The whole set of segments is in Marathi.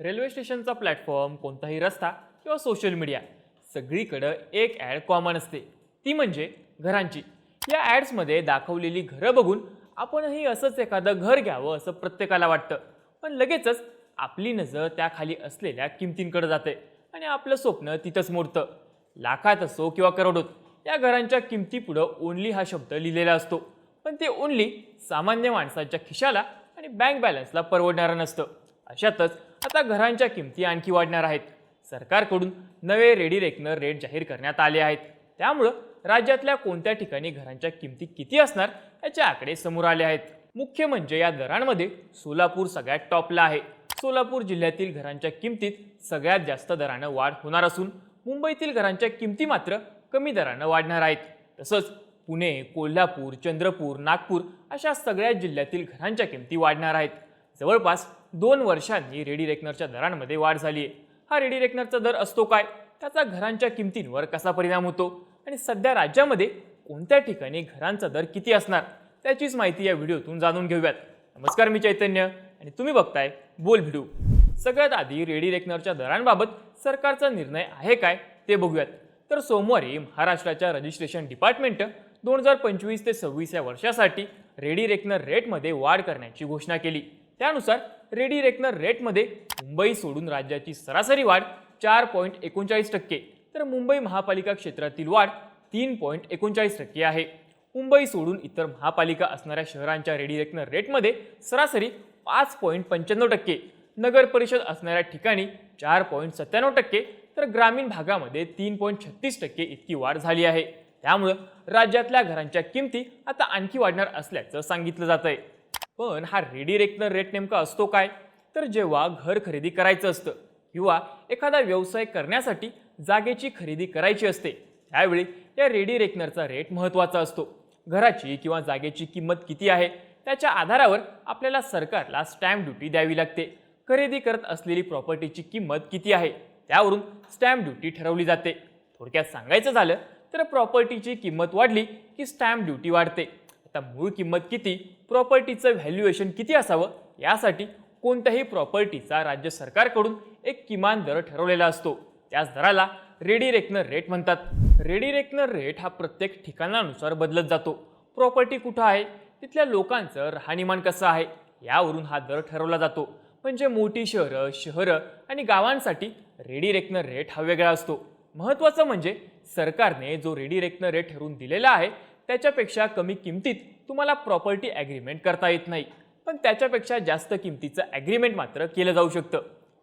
रेल्वे स्टेशनचा प्लॅटफॉर्म कोणताही रस्ता किंवा सोशल मीडिया सगळीकडं एक ॲड कॉमन असते. ती म्हणजे घरांची. या ॲड्समध्ये दाखवलेली घरं बघून आपणही असंच एखादं घर घ्यावं असं प्रत्येकाला वाटतं. पण लगेचच आपली नजर त्याखाली असलेल्या किमतींकडे जाते आणि आपलं स्वप्न तिथंच मोडतं. लाखात असो किंवा करोडोत या घरांच्या किमतीपुढं ओनली हा शब्द लिहिलेला असतो. पण ते ओनली सामान्य माणसाच्या खिशाला आणि बँक बॅलन्सला परवडणारं नसतं. अशातच आता घरांच्या किमती आणखी वाढणार आहेत. सरकारकडून नवे रेडी रेकनर रेट जाहीर करण्यात आले आहेत. त्यामुळं राज्यातल्या कोणत्या ठिकाणी घरांच्या किमती किती असणार याचे आकडे समोर आले आहेत. मुख्य म्हणजे या दरांमध्ये सोलापूर सगळ्यात टॉपला आहे. सोलापूर जिल्ह्यातील घरांच्या किमतीत सगळ्यात जास्त दरानं वाढ होणार असून मुंबईतील घरांच्या किमती मात्र कमी दरानं वाढणार आहेत. तसंच पुणे कोल्हापूर चंद्रपूर नागपूर अशा सगळ्या जिल्ह्यातील घरांच्या किमती वाढणार आहेत. जवळपास दोन वर्षांनी रेडी रेकनरच्या दरांमध्ये वाढ झाली आहे. हा रेडी रेकनरचा दर असतो काय? त्याचा घरांच्या किमतींवर कसा परिणाम होतो? आणि सध्या राज्यामध्ये कोणत्या ठिकाणी घरांचा दर किती असणार? त्याचीच माहिती या व्हिडिओतून जाणून घेऊयात. नमस्कार मी चैतन्य आणि तुम्ही बघताय बोल व्हिडिओ सगळ्यात आधी रेडी रेकनरच्या दरांबाबत सरकारचा निर्णय आहे काय ते बघूयात. तर सोमवारी महाराष्ट्राच्या रजिस्ट्रेशन डिपार्टमेंट दोन हजार पंचवीस ते सव्वीस या वर्षासाठी रेडी रेकनर रेटमध्ये वाढ करण्याची घोषणा केली. त्यानुसार रेडी रेकनर रेटमध्ये मुंबई सोडून राज्याची सरासरी वाढ चार पॉईंट एकोणचाळीस टक्के तर मुंबई महापालिका क्षेत्रातील वाढ तीन पॉईंट एकोणचाळीस टक्के आहे. मुंबई सोडून इतर महापालिका असणाऱ्या शहरांच्या रेडी रेकनर रेटमध्ये सरासरी पाच पॉईंट पंच्याण्णव टक्के नगर परिषद असणाऱ्या ठिकाणी चार पॉईंट सत्त्याण्णव टक्के तर ग्रामीण भागामध्ये तीन पॉईंट छत्तीस टक्के इतकी वाढ झाली आहे. त्यामुळं राज्यातल्या घरांच्या किमती आता आणखी वाढणार असल्याचं सांगितलं जात आहे पण हा रिडिरेक्टर रेट नेमका असतो काय? तर जेव्हा घर खरेदी करायचं असतं किंवा एखादा व्यवसाय करण्यासाठी जागेची खरेदी करायची असते त्यावेळी या रेडिरेकनरचा रेट महत्त्वाचा असतो. घराची किंवा जागेची किंमत किती आहे त्याच्या आधारावर आपल्याला सरकारला स्टॅम्प ड्युटी द्यावी लागते. खरेदी करत असलेली प्रॉपर्टीची किंमत किती आहे त्यावरून स्टॅम्प ड्युटी ठरवली जाते. थोडक्यात सांगायचं झालं तर प्रॉपर्टीची किंमत वाढली की स्टॅम्प ड्युटी वाढते. आता मूळ किंमत किती? प्रॉपर्टीचं व्हॅल्युएशन किती असावं? यासाठी कोणत्याही प्रॉपर्टीचा राज्य सरकारकडून एक किमान दर ठरवलेला असतो. त्याच दराला रेडी रेकनर रेट म्हणतात. रेडी रेकनर रेट हा प्रत्येक ठिकाणानुसार बदलत जातो. प्रॉपर्टी कुठं आहे? तिथल्या लोकांचं राहणीमान कसं आहे? यावरून हा दर ठरवला जातो. म्हणजे मोठी शहरं शहरं आणि गावांसाठी रेडी रेकनर रेट हा वेगळा असतो. महत्त्वाचं म्हणजे सरकारने जो रेडी रेकनर रेट ठरवून दिलेला आहे त्याच्यापेक्षा कमी किमतीत तुम्हाला प्रॉपर्टी ॲग्रीमेंट करता येत नाही. पण त्याच्यापेक्षा जास्त किमतीचं ॲग्रीमेंट मात्र केलं जाऊ शकतं.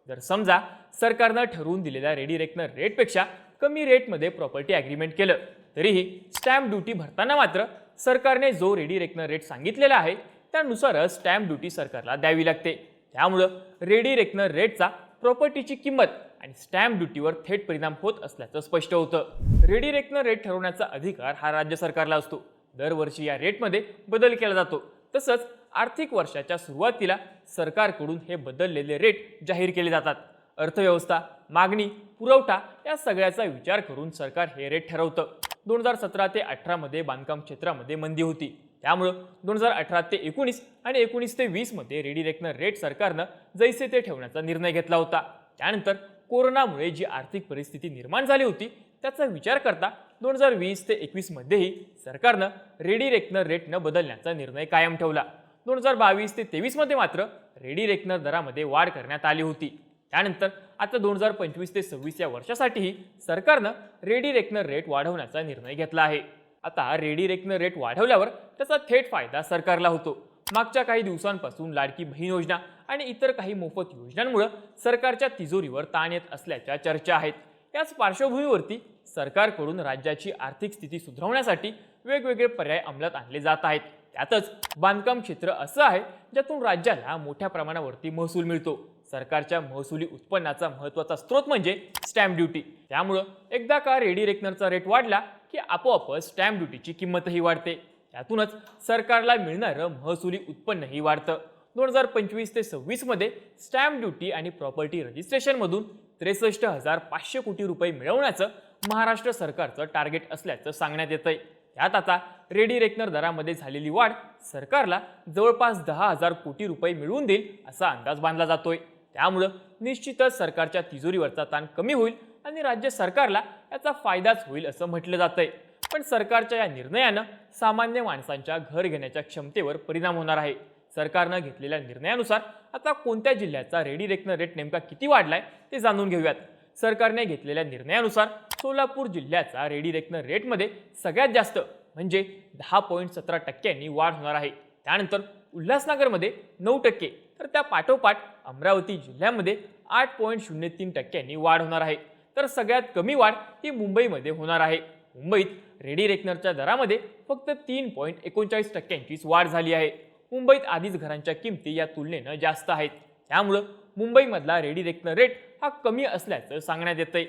जर समजा सरकारनं ठरवून दिलेल्या रेडी रेटपेक्षा कमी रेटमध्ये प्रॉपर्टी ॲग्रीमेंट केलं तरीही स्टॅम्प ड्युटी भरताना मात्र सरकारने जो रेडी रेट सांगितलेला आहे त्यानुसारच स्टॅम्प ड्युटी सरकारला द्यावी लागते. त्यामुळं रेडी रेकनर रेटचा प्रॉपर्टीची किंमत आणि स्टॅम्प ड्युटीवर थेट परिणाम होत असल्याचं स्पष्ट होतं. रेडी रेकनं रेट ठरवण्याचा अधिकार हा राज्य सरकारला असतो. दरवर्षी या रेटमध्ये बदल केला जातो. तसंच आर्थिक वर्षाच्या सुरुवातीला सरकारकडून हे बदललेले रेट जाहीर केले जातात. अर्थव्यवस्था मागणी पुरवठा या सगळ्याचा विचार करून सरकार हे रेट ठरवतं. दोन हजार सतरा ते अठरामध्ये बांधकाम क्षेत्रामध्ये मंदी होती. त्यामुळं दोन हजार अठरा ते एकोणीस आणि एकोणीस ते वीसमध्ये रेडी रेकनर रेट सरकारनं जैसे ते ठेवण्याचा निर्णय घेतला होता. त्यानंतर कोरोनामुळे जी आर्थिक परिस्थिती निर्माण झाली होती त्याचा विचार करता दोन हजार वीस ते एकवीसमध्येही सरकारनं रेडी रेकनर रेट न बदलण्याचा निर्णय कायम ठेवला. दोन हजार बावीस ते तेवीसमध्ये मात्र रेडी रेकनर दरामध्ये वाढ करण्यात आली होती. त्यानंतर आता दोन हजार पंचवीस ते सव्वीस या वर्षासाठीही सरकारनं रेडी रेकनर रेट वाढवण्याचा निर्णय घेतला आहे. आता रेडी रेकनर रेट वाढवल्यावर त्याचा थेट फायदा सरकारला होतो. मागच्या काही दिवसांपासून लाडकी बहीण योजना आणि इतर काही मोफत योजनांमुळे सरकारच्या तिजोरीवर ताण येत असल्याच्या चर्चा आहेत. याच पार्श्वभूमीवरती सरकारकडून राज्याची आर्थिक स्थिती सुधारवण्यासाठी वेगवेगळे पर्याय अंमलात आणले जात आहेत. त्यातच बांधकाम क्षेत्र असं आहे ज्यातून राज्याला मोठ्या प्रमाणावरती महसूल मिळतो. सरकारच्या महसुली उत्पन्नाचा महत्त्वाचा स्रोत म्हणजे स्टॅम्प ड्युटी. त्यामुळं एकदा का रेडी रेकनरचा रेट वाढला की आपोआपच स्टॅम्प ड्युटीची किंमतही वाढते. त्यातूनच सरकारला मिळणारं महसुली उत्पन्नही वाढतं. दोन हजार पंचवीस ते सव्वीसमध्ये स्टॅम्प ड्युटी आणि प्रॉपर्टी रजिस्ट्रेशनमधून त्रेसष्ट हजार पाचशे कोटी रुपये मिळवण्याचं महाराष्ट्र सरकारचं टार्गेट असल्याचं सांगण्यात येतंय. त्यात आता रेडी रेकनर दरामध्ये झालेली वाढ सरकारला जवळपास दहा हजार कोटी रुपये मिळवून देईल असा अंदाज बांधला जातोय. त्यामुळं निश्चितच सरकारच्या तिजोरीवरचा ताण कमी होईल आणि राज्य सरकारला याचा फायदाच होईल असं म्हटलं जातंय. पण सरकारच्या या निर्णयानं सामान्य माणसांच्या घर घेण्याच्या क्षमतेवर परिणाम होणार आहे. सरकारनं घेतलेल्या निर्णयानुसार आता कोणत्या जिल्ह्याचा रेडी रेकनर रेट नेमका किती वाढलाय ते जाणून घेऊयात. सरकारने घेतलेल्या निर्णयानुसार सोलापूर जिल्ह्याचा रेडी रेकनर रेटमध्ये सगळ्यात जास्त म्हणजे दहा पॉईंट सतरा टक्क्यांनी वाढ होणार आहे. त्यानंतर उल्हासनगरमध्ये नऊ टक्के तर त्या पाठोपाठ अमरावती जिल्ह्यामध्ये आठ पॉईंट शून्य तीन टक्क्यांनी वाढ होणार आहे. तर सगळ्यात कमी वाढ ही मुंबईमध्ये होणार आहे. मुंबईत रेडी रेकनरच्या दरामध्ये फक्त तीन पॉईंट एकोणचाळीस टक्क्यांचीच वाढ झाली आहे. मुंबईत आधीच घरांच्या किमती या तुलनेनं जास्त आहेत. त्यामुळं मुंबईमधला रेडी रेकनर रेट हा कमी असल्याचं सांगण्यात येतंय.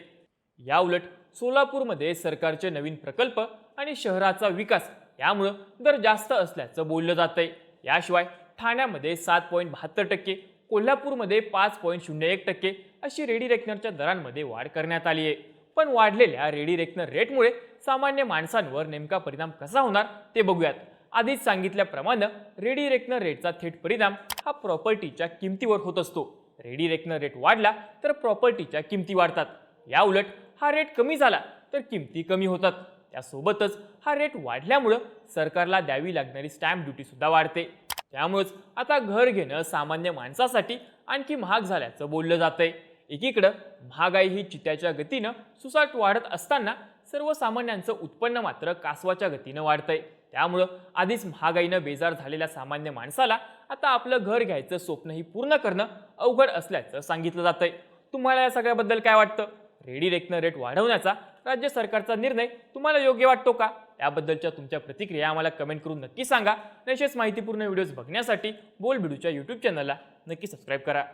या उलट सोलापूरमध्ये सरकारचे नवीन प्रकल्प आणि शहराचा विकास यामुळं दर जास्त असल्याचं बोललं जातंय. याशिवाय ठाण्यामध्ये सात पॉईंट बहात्तर टक्के कोल्हापूरमध्ये पाच पॉईंट शून्य एक टक्के अशी रेडी रेकनरच्या दरांमध्ये वाढ करण्यात आली आहे पण वाढलेल्या रेडी रेकनर रेटमुळे सामान्य माणसांवर नेमका परिणाम कसा होणार ते बघूयात. आधीच सांगितल्याप्रमाणे रेडी रेकनर रेटचा थेट परिणाम हा प्रॉपर्टीच्या किमतीवर होत असतो. रेडी रेकनर रेट वाढला तर प्रॉपर्टीच्या किमती वाढतात. या उलट हा रेट कमी झाला तर किमती कमी होतात. त्यासोबतच हा रेट वाढल्यामुळं सरकारला द्यावी लागणारी स्टॅम्प ड्युटी सुद्धा वाढते. त्यामुळेच आता घर घेणं सामान्य माणसासाठी आणखी महाग झाल्याचं बोललं जातंय. एकीकडं महागाई ही चित्याच्या गतीनं सुसाट वाढत असताना सर्वसामान्यांचं उत्पन्न मात्र कासवाच्या गतीनं वाढतंय. त्यामुळं आधीच महागाईनं बेजार झालेल्या सामान्य माणसाला आता आपलं घर घ्यायचं स्वप्नही पूर्ण करणं अवघड असल्याचं सांगितलं जातंय. तुम्हाला या सगळ्याबद्दल काय वाटतं? रेडी रेकनं रेट वाढवण्याचा राज्य सरकारचा निर्णय तुम्हाला योग्य वाटतो का? याबद्दलच्या तुमच्या प्रतिक्रिया आम्हाला कमेंट करून नक्की सांगा. तसेच माहितीपूर्ण व्हिडिओज बघण्यासाठी बोल बिडूच्या यूट्यूब चॅनलला नक्की सबस्क्राईब करा.